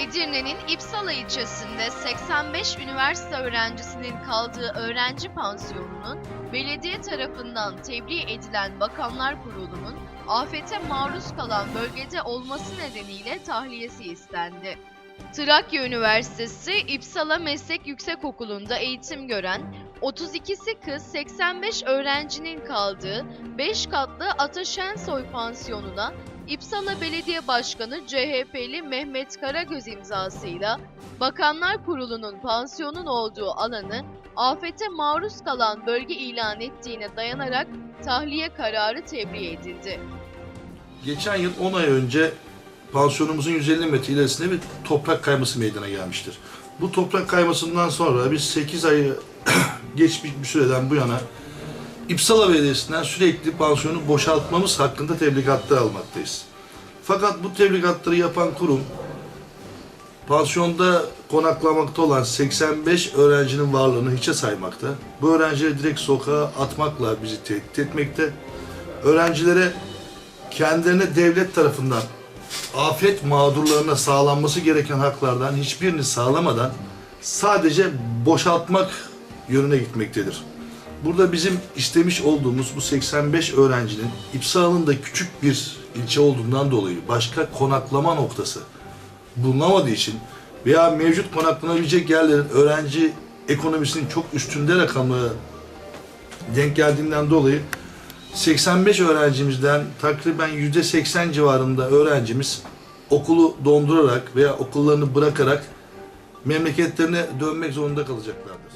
Edirne'nin İpsala ilçesinde 85 üniversite öğrencisinin kaldığı öğrenci pansiyonunun belediye tarafından tebliğ edilen Bakanlar Kurulu'nun afete maruz kalan bölgede olması nedeniyle tahliyesi istendi. Trakya Üniversitesi İpsala Meslek Yüksekokulu'nda eğitim gören 32'si kız 85 öğrencinin kaldığı 5 katlı Ataşensoy pansiyonuna İpsala Belediye Başkanı CHP'li Mehmet Karagöz imzasıyla Bakanlar Kurulu'nun pansiyonun olduğu alanı afete maruz kalan bölge ilan ettiğine dayanarak tahliye kararı tebliğ edildi. Geçen yıl 10 ay önce pansiyonumuzun 150 metre ilerisinde bir toprak kayması meydana gelmiştir. Bu toprak kaymasından sonra biz 8 ayı geçmiş bir süreden bu yana İpsala Belediyesi'nden sürekli pansiyonu boşaltmamız hakkında tebligatlar almaktayız. Fakat bu tebligatları yapan kurum pansiyonda konaklamakta olan 85 öğrencinin varlığını hiçe saymakta. Bu öğrencileri direkt sokağa atmakla bizi tehdit etmekte. Öğrencilere kendilerine devlet tarafından afet mağdurlarına sağlanması gereken haklardan hiçbirini sağlamadan sadece boşaltmak yönüne gitmektedir. Burada bizim istemiş olduğumuz bu 85 öğrencinin İpsala'nın da küçük bir ilçe olduğundan dolayı başka konaklama noktası bulunamadığı için veya mevcut konaklanabilecek yerlerin öğrenci ekonomisinin çok üstünde rakamlara denk geldiğinden dolayı 85 öğrencimizden takriben %80 civarında öğrencimiz okulu dondurarak veya okullarını bırakarak memleketlerine dönmek zorunda kalacaklardır.